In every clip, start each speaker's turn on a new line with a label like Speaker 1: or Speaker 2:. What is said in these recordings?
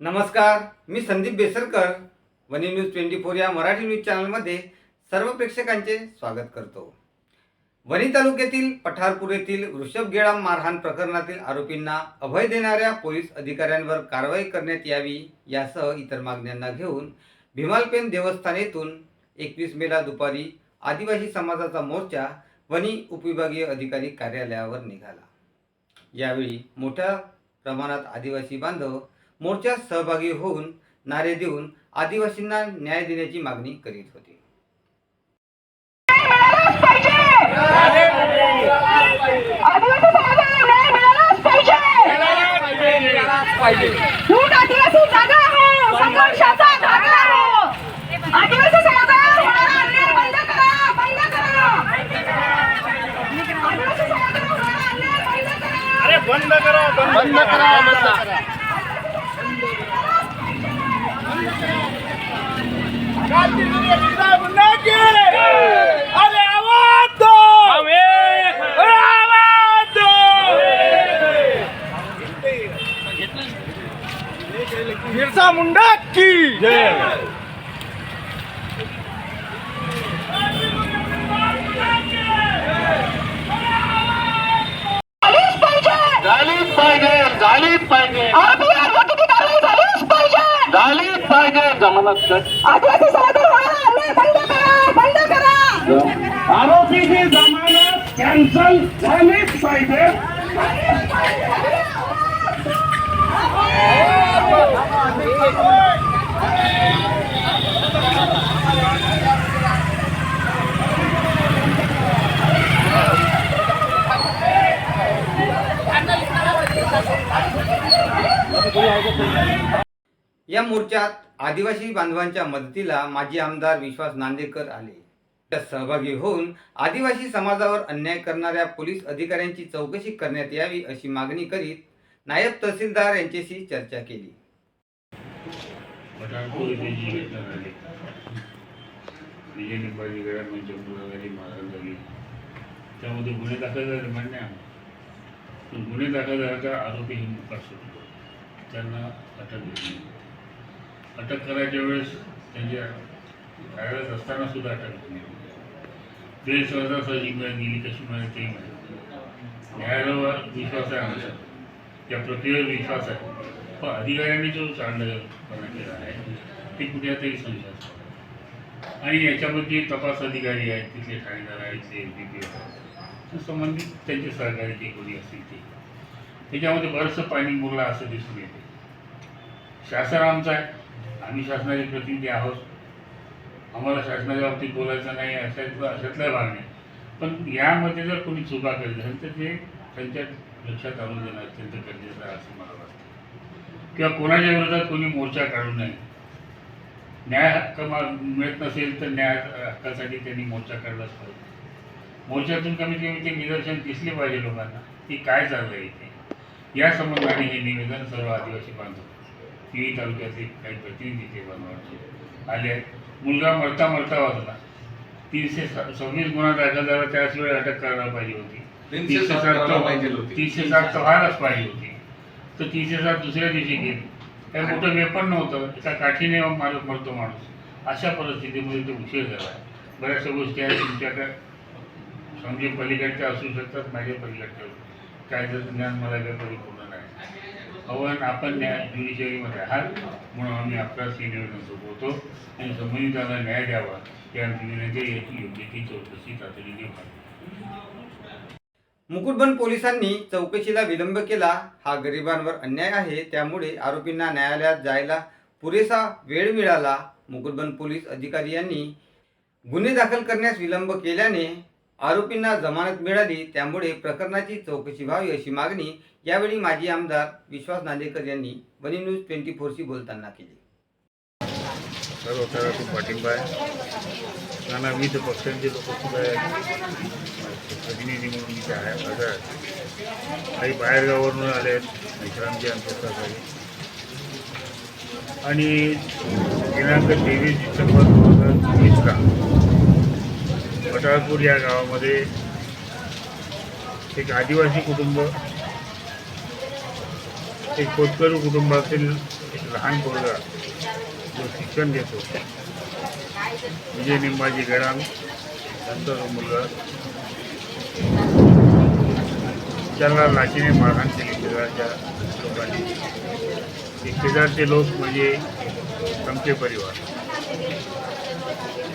Speaker 1: नमस्कार मी संदीप बेसरकर वनी न्यूज ट्वेंटी फोर या मराठी न्यूज चॅनलमध्ये सर्व प्रेक्षकांचे स्वागत करतो. वणी तालुक्यातील पठारपूर येथील वृषभ गेळाम मारहाण प्रकरणातील आरोपींना अभय देणाऱ्या पोलीस अधिकाऱ्यांवर कारवाई करण्यात यावी यासह इतर मागण्यांना घेऊन भीमालपेन देवस्थान येथून एकवीस मेला दुपारी आदिवासी समाजाचा मोर्चा वनी उपविभागीय अधिकारी कार्यालयावर निघाला. यावेळी मोठ्या प्रमाणात आदिवासी बांधव मोर्चात सहभागी होऊन नारे देऊन आदिवासींना न्याय देण्याची मागणी करीत होते.
Speaker 2: आदिवासी समाजाला न्याय मिळालाच पाहिजे लूट आदिवासी जागा आहे संघर्षाचा धागा आहे आदिवासी समाजाला होणारा अन्याय बंद करा बंद करा आदिवासी समाजाला होणारा अन्याय बंद करा
Speaker 3: अरे बंद करा बंद करा बंद करा अरे आवाज दो अरे आवाज दो बिरसा मुंडा की
Speaker 2: झालीच पाहिजे.
Speaker 3: झालीच पाहिजे. झालीच पाहिजे. जमानत कट
Speaker 2: आदिवासी समाजाला होणारा अन्याय बंद करा बंद करा
Speaker 3: आरोपीची जमानत कॅन्सल झालीच पाहिजे.
Speaker 1: या मोर्चात आदिवासी बांधवांच्या मदतीला माजी आमदार विश्वास नांदेकर आले. सहभागी होऊन आदिवासी समाजावर अन्याय करणाऱ्या पोलीस अधिकाऱ्यांची चौकशी करण्यात यावी अशी मागणी करीत नायब तहसीलदार यांच्याशी चर्चा केली.
Speaker 4: विजय त्यामध्ये गुन्हे दाखल झाले मान्य पण गुन्हे दाखल झाल्याचा आरोपी ही मुखार सुटतो त्यांना अटक अटक करायच्या वेळेस त्यांच्या त्यावेळेस असताना सुद्धा अटक झाली बेल सहजासहजी गेली कशी मिळाली ते माहिती न्यायालयावर विश्वास आहे आमचा. त्या प्रक्रियेवर विश्वास आहे. पण अधिकाऱ्यांनी जो चांगलपणा केला आहे ते कुठेतरी तरी आणि याच्यामध्ये तपास अधिकारी आहेत तिथले ठाणेदार आहेत ते एल पी पी संबंधित त्यांचे सहकारी जे कोणी असतील ते. त्याच्यामध्ये बरंचसं पाणी मुरला असं दिसून येते. शासन आमचं आहे. आम्ही शासनाचे प्रतिनिधी आहोत. आम्हाला शासनाच्या बाबतीत बोलायचं नाही अशा अशातल्या भाग नाही पण यामध्ये जर कोणी चुका करीत असेल तर ते त्यांच्या लक्षात आणून देणं अत्यंत गरजेचं आहे असं मला वाटतं. किंवा कोणाच्या विरोधात कोणी मोर्चा काढू नये. न्याय हक्क मिळत नसेल तर न्याय हक्कासाठी त्यांनी मोर्चा काढलाच पाहिजे. मोर्चातून कमीत कमी ते निदर्शन दिसले पाहिजे लोकांना की काय चाललंय इथे. या संबंधाने हे निवेदन सर्व आदिवासी बांधव तिन्ही तालुक्यातले काही प्रतिनिधी ते बांधवांचे आले आहेत. मुलगा मरता मरता वाचला तीनशे सव्वीस गुन्हा दाखल झाला त्याच वेळी अटक करायला पाहिजे होती. तीनशे सात तीनशे सात तर व्हायलाच पाहिजे होती. तर तीनशे सात दुसऱ्या दिवशी गेली. काही मोठं वेपण नव्हतं. एका काठीने मार मरतो माणूस. अशा परिस्थितीमध्ये तो उशीर झाला. बऱ्याचशा गोष्टी आहेत तुमच्याकडे. समजे पलीकडच्या असू शकतात माझ्या पलीकडच्या काय जर ज्ञान मला काही परिपूर्ण नाही. अवन आपण न्याय ज्युडिशरीमध्ये आहात म्हणून आम्ही आपल्यास हे निवेदन सोपवतो. आणि संबंधितांना न्याय द्यावा. या विनंती याची योग्य ती चौकशी तातडीने व्हावी.
Speaker 1: मुकुटबन पोलिसांनी चौकशीला विलंब केला. हा गरिबांवर अन्याय आहे. त्यामुळे आरोपींना न्यायालयात जायला पुरेसा वेळ मिळाला. मुकुटबन पोलीस अधिकारी यांनी गुन्हे दाखल करण्यास विलंब केल्याने आरोपींना जमानत मिळाली त्यामुळे प्रकरणाची चौकशी व्हावी अशी मागणी यावेळी माजी आमदार विश्वास नांदेकर यांनी बनी न्यूज ट्वेंटी फोरशी बोलताना केली.
Speaker 4: सर्व खूप पाठिंबा आहे. नाना विविध पक्षांचे लोक सुद्धा प्रतिनिधी म्हणून मी आहे माझा काही बाहेरगावावरून आले आहेत विश्रामजी आमच्या सहकारी आणि दिनांक तेवीस डिसेंबर दोन हजार चोवीसला वटाळपूर या गावामध्ये एक आदिवासी कुटुंब एक कोतकरू कुटुंबातील एक लहान पोरगा जो शिक्षण घेतो. विजय निंबाजी गडाम त्यांचा जो मुलगा. त्याला लाठीने मारहाण केली शेजारच्या लोकांनी. शेजारचे लोक म्हणजे आमचे परिवार.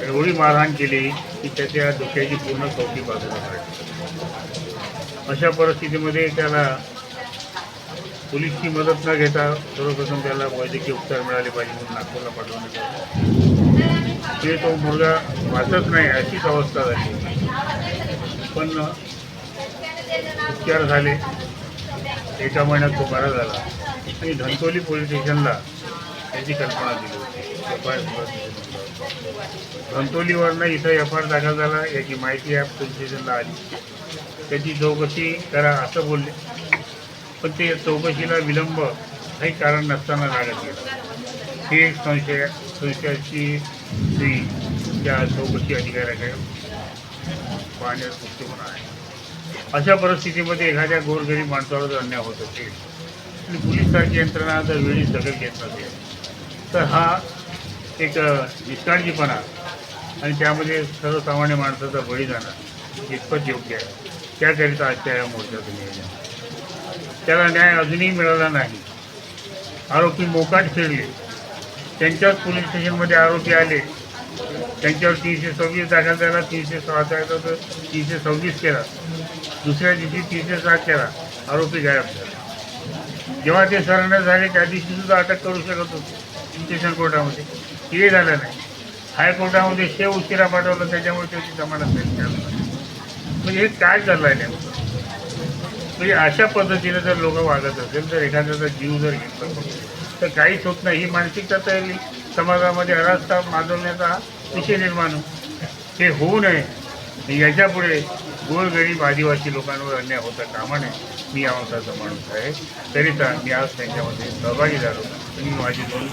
Speaker 4: एवढी मारहाण केली की त्याच्या डोक्याची पूर्ण चौकी बाजूला काढली अशा परिस्थितीमध्ये त्याला पोलीसची मदत न घेता सर्वप्रथम त्याला वैद्यकीय उपचार मिळाले पाहिजे म्हणून नागपूरला पाठवण्यात आलं. ते तो मुलगा वाचत नाही अशीच अवस्था झाली. पण उपचार झाले. एका महिन्यात तो बरा झाला. आणि धनतोली पोलीस स्टेशनला त्याची कल्पना दिली होती. एफ इथं एफ आय आर दाखल झाला. याची माहिती ॲप पोलीस स्टेशनला आली. त्याची चौकशी करा असं बोलले. पण ते चौकशीला विलंब काही कारण नसताना लागत गेलं ही एक संशय संशयाची स्त्री त्या चौकशी अधिकाऱ्याकडे पाहण्यास दृष्टिकोन आहे. अशा परिस्थितीमध्ये एखाद्या गोरगरीब माणसावर जर अन्याय होत असेल आणि पोलीससारखी यंत्रणा जर वेळी दखल घेत नसेल तर हा एक निष्काळजीपणा आणि त्यामध्ये सर्वसामान्य माणसाचा बळी जाणं इतपत योग्य आहे. त्याकरिता आजच्या या मोर्चाचं नियोजन. त्याला न्याय अजूनही मिळाला नाही. आरोपी मोकाट फिरले. त्यांच्याच पोलीस स्टेशनमध्ये आरोपी आले. त्यांच्यावर तीनशे सव्वीस दाखल झाला तीनशे सहा दाखल तर तीनशे सव्वीस केला. दुसऱ्या दिवशी तीनशे सात केला. आरोपी गायब झाला. जेव्हा ते सरेंडर झाले त्या दिवशी सुद्धा अटक करू शकत होते. स्टेशन कोर्टामध्ये. हे झालं नाही. हायकोर्टामध्ये शेव उशिरा पाठवलं त्याच्यामुळे त्याची जमानत नाही. म्हणजे हे काय चाललं आहे नेमकं? म्हणजे अशा पद्धतीने जर लोक वागत असेल तर एखाद्याचा जीव जर घेतला तर काहीच होत नाही. ही मानसिकता तयारी समाजामध्ये अरास्ता माजवण्याचा विषय निर्माण हे होऊ नये. याच्यापुढे गोरगरीब आदिवासी लोकांवर अन्याय होता कामा नये. मी या माणूस आहे. तरीचा मी आज त्यांच्यामध्ये सहभागी झालो. तुम्ही माझी दोन